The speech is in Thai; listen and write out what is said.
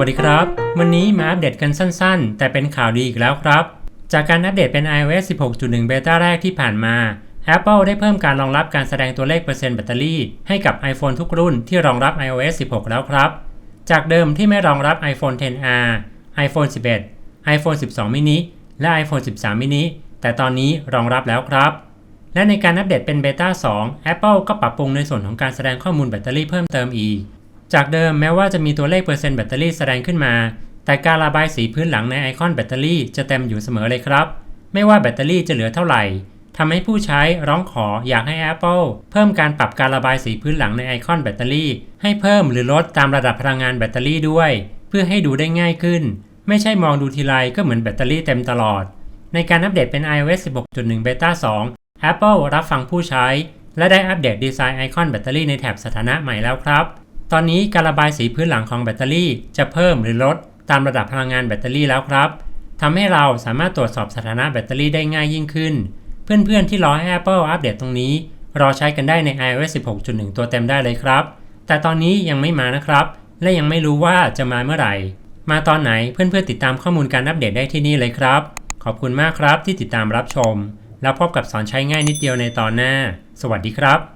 วัสดีครับ วันนี้มาอัปเดตกันสั้นๆ แต่เป็นข่าวดีอีกแล้วครับ จากการอัปเดตเป็น iOS 16.1 เบต้าแรกที่ผ่านมา Apple ได้เพิ่มการรองรับการแสดงตัวเลขเปอร์เซ็นต์แบตเตอรี่ให้กับ iPhone ทุกรุ่นที่รองรับ iOS 16 แล้วครับ จากเดิมที่ไม่รองรับ iPhone 10R iPhone 11 iPhone 12 mini และ iPhone 13 mini แต่ตอนนี้รองรับแล้วครับ และในการอัปเดตเป็นเบต้า2 Apple ก็ปรับปรุงในส่วนของการแสดงข้อมูลแบตเตอรี่เพิ่มเติมอีก จากเดิมแม้ว่าจะมีตัวเลขเปอร์เซ็นต์แบตเตอรี่แสดงขึ้นมา แต่การระบายสีพื้นหลังในไอคอนแบตเตอรี่จะเต็มอยู่เสมอเลยครับ ไม่ว่าแบตเตอรี่จะเหลือเท่าไหร่ทำให้ผู้ใช้ร้องขออยากให้ Apple เพิ่มการปรับการระบายสีพื้นหลังในไอคอนแบตเตอรี่ ให้เพิ่มหรือลดตามระดับพลังงานแบตเตอรี่ด้วย เพื่อให้ดูได้ง่ายขึ้น ไม่ใช่มองดูทีไรก็เหมือนแบตเตอรี่เต็มตลอด ในการอัปเดตเป็น iOS 16.1 Beta 2 Apple รับฟังผู้ใช้ และได้อัปเดตดีไซน์ไอคอนแบตเตอรี่ในแถบสถานะใหม่แล้วครับ ตอนนี้การระบายสีพื้นหลังของแบตเตอรี่จะเพิ่มหรือลดตามระดับพลังงานแบตเตอรี่แล้วครับทำให้เราสามารถตรวจสอบสถานะแบตเตอรี่ได้ง่ายยิ่งขึ้น เพื่อนๆที่รอให้ Apple อัปเดตตรงนี้ รอใช้กันได้ใน iOS 16.1 ตัวเต็มได้เลยครับ แต่ตอนนี้ยังไม่มานะครับ และยังไม่รู้ว่าจะมาเมื่อไหร่ มาตอนไหนเพื่อนๆติดตามข้อมูลการอัปเดตได้ที่นี่เลยครับ ขอบคุณมากครับที่ติดตามรับชม แล้วพบกับสอนใช้ง่ายนิดเดียวในตอนหน้า สวัสดีครับ